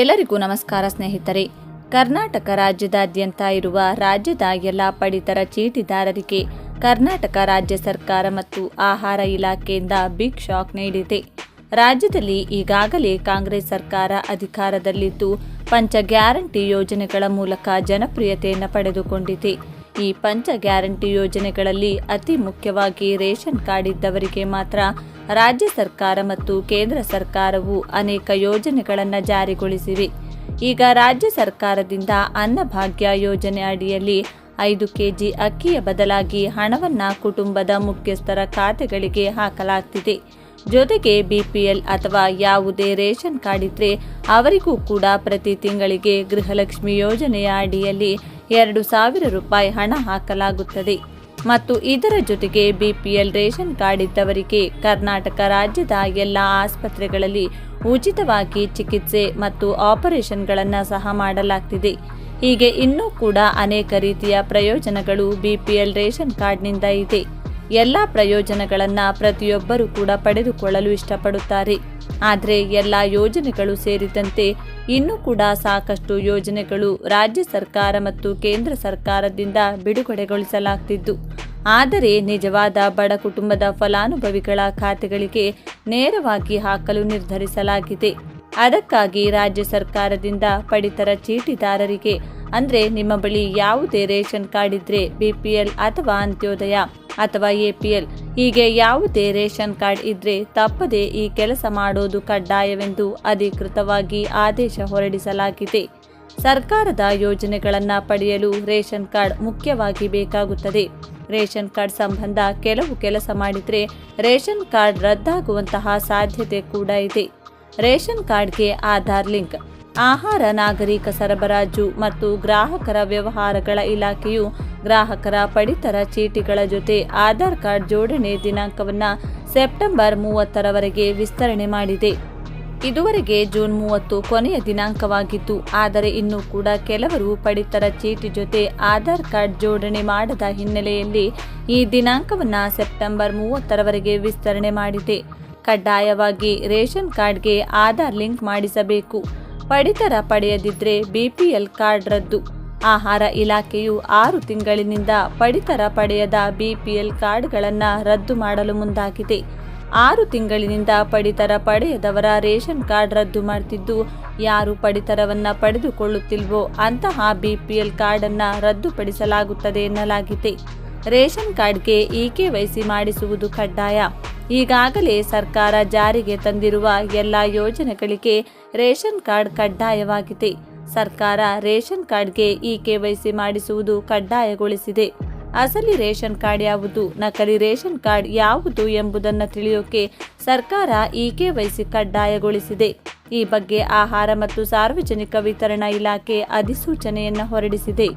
ಎಲ್ಲರಿಗೂ ನಮಸ್ಕಾರ ಸ್ನೇಹಿತರೆ. ಕರ್ನಾಟಕ ರಾಜ್ಯದಾದ್ಯಂತ ಇರುವ ರಾಜ್ಯದ ಎಲ್ಲ ಪಡಿತರ ಚೀಟಿದಾರರಿಗೆ ಕರ್ನಾಟಕ ರಾಜ್ಯ ಸರ್ಕಾರ ಮತ್ತು ಆಹಾರ ಇಲಾಖೆಯಿಂದ ಬಿಗ್ ಶಾಕ್ ನೀಡಿದೆ. ರಾಜ್ಯದಲ್ಲಿ ಈಗಾಗಲೇ ಕಾಂಗ್ರೆಸ್ ಸರ್ಕಾರ ಅಧಿಕಾರದಲ್ಲಿದ್ದು, ಪಂಚ ಗ್ಯಾರಂಟಿ ಯೋಜನೆಗಳ ಮೂಲಕ ಜನಪ್ರಿಯತೆಯನ್ನು ಪಡೆದುಕೊಂಡಿದೆ. ಈ ಪಂಚ ಗ್ಯಾರಂಟಿ ಯೋಜನೆಗಳಲ್ಲಿ ಅತಿ ಮುಖ್ಯವಾಗಿ ರೇಷನ್ ಕಾರ್ಡ್ ಇದ್ದವರಿಗೆ ಮಾತ್ರ ರಾಜ್ಯ ಸರ್ಕಾರ ಮತ್ತು ಕೇಂದ್ರ ಸರ್ಕಾರವು ಅನೇಕ ಯೋಜನೆಗಳನ್ನು ಜಾರಿಗೊಳಿಸಿವೆ. ಈಗ ರಾಜ್ಯ ಸರ್ಕಾರದಿಂದ ಅನ್ನಭಾಗ್ಯ ಯೋಜನೆ ಅಡಿಯಲ್ಲಿ ಐದು ಕೆಜಿ ಅಕ್ಕಿಯ ಬದಲಾಗಿ ಹಣವನ್ನು ಕುಟುಂಬದ ಮುಖ್ಯಸ್ಥರ ಖಾತೆಗಳಿಗೆ ಹಾಕಲಾಗ್ತಿದೆ. ಜೊತೆಗೆ ಬಿಪಿಎಲ್ ಅಥವಾ ಯಾವುದೇ ರೇಷನ್ ಕಾರ್ಡ್ ಇದ್ರೆ ಅವರಿಗೂ ಕೂಡ ಪ್ರತಿ ತಿಂಗಳಿಗೆ ಗೃಹಲಕ್ಷ್ಮಿ ಯೋಜನೆಯ ಅಡಿಯಲ್ಲಿ ಎರಡು ಸಾವಿರ ರೂಪಾಯಿ ಹಣ ಹಾಕಲಾಗುತ್ತದೆ. ಮತ್ತು ಇದರ ಜೊತೆಗೆ ಬಿಪಿಎಲ್ ರೇಷನ್ ಕಾರ್ಡ್ ಇದ್ದವರಿಗೆ ಕರ್ನಾಟಕ ರಾಜ್ಯದ ಎಲ್ಲ ಆಸ್ಪತ್ರೆಗಳಲ್ಲಿ ಉಚಿತವಾಗಿ ಚಿಕಿತ್ಸೆ ಮತ್ತು ಆಪರೇಷನ್ಗಳನ್ನು ಸಹ ಮಾಡಲಾಗ್ತಿದೆ. ಹೀಗೆ ಇನ್ನೂ ಕೂಡ ಅನೇಕ ರೀತಿಯ ಪ್ರಯೋಜನಗಳು ಬಿಪಿಎಲ್ ರೇಷನ್ ಕಾರ್ಡ್ನಿಂದ ಇದೆ. ಎಲ್ಲ ಪ್ರಯೋಜನಗಳನ್ನು ಪ್ರತಿಯೊಬ್ಬರೂ ಕೂಡ ಪಡೆದುಕೊಳ್ಳಲು ಇಷ್ಟಪಡುತ್ತಾರೆ. ಆದರೆ ಎಲ್ಲ ಯೋಜನೆಗಳು ಸೇರಿದಂತೆ ಇನ್ನೂ ಕೂಡ ಸಾಕಷ್ಟು ಯೋಜನೆಗಳು ರಾಜ್ಯ ಸರ್ಕಾರ ಮತ್ತು ಕೇಂದ್ರ ಸರ್ಕಾರದಿಂದ ಬಿಡುಗಡೆಗೊಳಿಸಲಾಗ್ತಿದ್ದು. ಆದರೆ ನಿಜವಾದ ಬಡ ಕುಟುಂಬದ ಫಲಾನುಭವಿಗಳ ಖಾತೆಗಳಿಗೆ ನೇರವಾಗಿ ಹಾಕಲು ನಿರ್ಧರಿಸಲಾಗಿದೆ. ಅದಕ್ಕಾಗಿ ರಾಜ್ಯ ಸರ್ಕಾರದಿಂದ ಪಡಿತರ ಚೀಟಿದಾರರಿಗೆ, ಅಂದರೆ ನಿಮ್ಮ ಬಳಿ ಯಾವುದೇ ರೇಷನ್ ಕಾರ್ಡ್ ಇದ್ರೆ ಬಿಪಿಎಲ್ ಅಥವಾ ಅಂತ್ಯೋದಯ ಅಥವಾ ಎಪಿಎಲ್ ಹೀಗೆ ಯಾವುದೇ ರೇಷನ್ ಕಾರ್ಡ್ ಇದ್ರೆ ತಪ್ಪದೆ ಈ ಕೆಲಸ ಮಾಡೋದು ಕಡ್ಡಾಯವೆಂದು ಅಧಿಕೃತವಾಗಿ ಆದೇಶ ಹೊರಡಿಸಲಾಗಿದೆ. ಸರ್ಕಾರದ ಯೋಜನೆಗಳನ್ನು ಪಡೆಯಲು ರೇಷನ್ ಕಾರ್ಡ್ ಮುಖ್ಯವಾಗಿ ಬೇಕಾಗುತ್ತದೆ. ರೇಷನ್ ಕಾರ್ಡ್ ಸಂಬಂಧ ಕೆಲವು ಕೆಲಸ ಮಾಡಿದರೆ ರೇಷನ್ ಕಾರ್ಡ್ ರದ್ದಾಗುವಂತಹ ಸಾಧ್ಯತೆ ಕೂಡ ಇದೆ. ರೇಷನ್ ಕಾರ್ಡ್ಗೆ ಆಧಾರ್ ಲಿಂಕ್. ಆಹಾರ, ನಾಗರಿಕ ಸರಬರಾಜು ಮತ್ತು ಗ್ರಾಹಕರ ವ್ಯವಹಾರಗಳ ಇಲಾಖೆಯು ಗ್ರಾಹಕರ ಪಡಿತರ ಚೀಟಿಗಳ ಜೊತೆ ಆಧಾರ್ ಕಾರ್ಡ್ ಜೋಡಣೆ ದಿನಾಂಕವನ್ನು ಸೆಪ್ಟೆಂಬರ್ ಮೂವತ್ತರವರೆಗೆ ವಿಸ್ತರಣೆ ಮಾಡಿದೆ. ಇದುವರೆಗೆ ಜೂನ್ ಮೂವತ್ತು ಕೊನೆಯ ದಿನಾಂಕವಾಗಿತ್ತು. ಆದರೆ ಇನ್ನೂ ಕೂಡ ಕೆಲವರು ಪಡಿತರ ಚೀಟಿ ಜೊತೆ ಆಧಾರ್ ಕಾರ್ಡ್ ಜೋಡಣೆ ಮಾಡದ ಹಿನ್ನೆಲೆಯಲ್ಲಿ ಈ ದಿನಾಂಕವನ್ನು ಸೆಪ್ಟೆಂಬರ್ ಮೂವತ್ತರವರೆಗೆ ವಿಸ್ತರಣೆ ಮಾಡಿದೆ. ಕಡ್ಡಾಯವಾಗಿ ರೇಷನ್ ಕಾರ್ಡ್ಗೆ ಆಧಾರ್ ಲಿಂಕ್ ಮಾಡಿಸಬೇಕು. ಪಡಿತರ ಪಡೆಯದಿದ್ರೆ ಬಿಪಿಎಲ್ ಕಾರ್ಡ್ ರದ್ದು. ಆಹಾರ ಇಲಾಖೆಯು ಆರು ತಿಂಗಳಿನಿಂದ ಪಡಿತರ ಪಡೆಯದ ಬಿಪಿಎಲ್ ಕಾರ್ಡ್ಗಳನ್ನು ರದ್ದು ಮಾಡಲು ಮುಂದಾಗಿದೆ. ಆರು ತಿಂಗಳಿನಿಂದ ಪಡಿತರ ಪಡೆಯದವರ ರೇಷನ್ ಕಾರ್ಡ್ ರದ್ದು ಮಾಡ್ತಿದ್ದು, ಯಾರು ಪಡಿತರವನ್ನ ಪಡೆದುಕೊಳ್ಳುತ್ತಿಲ್ವೋ ಅಂತಹ ಬಿಪಿಎಲ್ ಕಾರ್ಡನ್ನು ರದ್ದುಪಡಿಸಲಾಗುತ್ತದೆ ಎನ್ನಲಾಗಿದೆ. ರೇಷನ್ ಕಾರ್ಡ್ಗೆ ಇಕೆವೈಸಿ ಮಾಡಿಸುವುದು ಕಡ್ಡಾಯ. ಈಗಾಗಲೇ ಸರ್ಕಾರ ಜಾರಿಗೆ ತಂದಿರುವ ಎಲ್ಲ ಯೋಜನೆಗಳಿಗೆ ರೇಷನ್ ಕಾರ್ಡ್ ಕಡ್ಡಾಯವಾಗಿದೆ. ಸರ್ಕಾರ ರೇಷನ್ ಕಾರ್ಡ್ಗೆ ಇ ಕೆವೈಸಿ ಮಾಡಿಸುವುದು ಕಡ್ಡಾಯಗೊಳಿಸಿದೆ. ಅಸಲಿ ರೇಷನ್ ಕಾರ್ಡ್ ಯಾವುದು? ನಕಲಿ ರೇಷನ್ ಕಾರ್ಡ್ ಯಾವುದು ಎಂಬುದನ್ನು ತಿಳಿಯೋಕೆ ಸರ್ಕಾರ ಇ ಕೆವೈಸಿ ಕಡ್ಡಾಯಗೊಳಿಸಿದೆ. ಈ ಬಗ್ಗೆ ಆಹಾರ ಮತ್ತು ಸಾರ್ವಜನಿಕ ವಿತರಣಾ ಇಲಾಖೆ ಅಧಿಸೂಚನೆಯನ್ನು ಹೊರಡಿಸಿದೆ.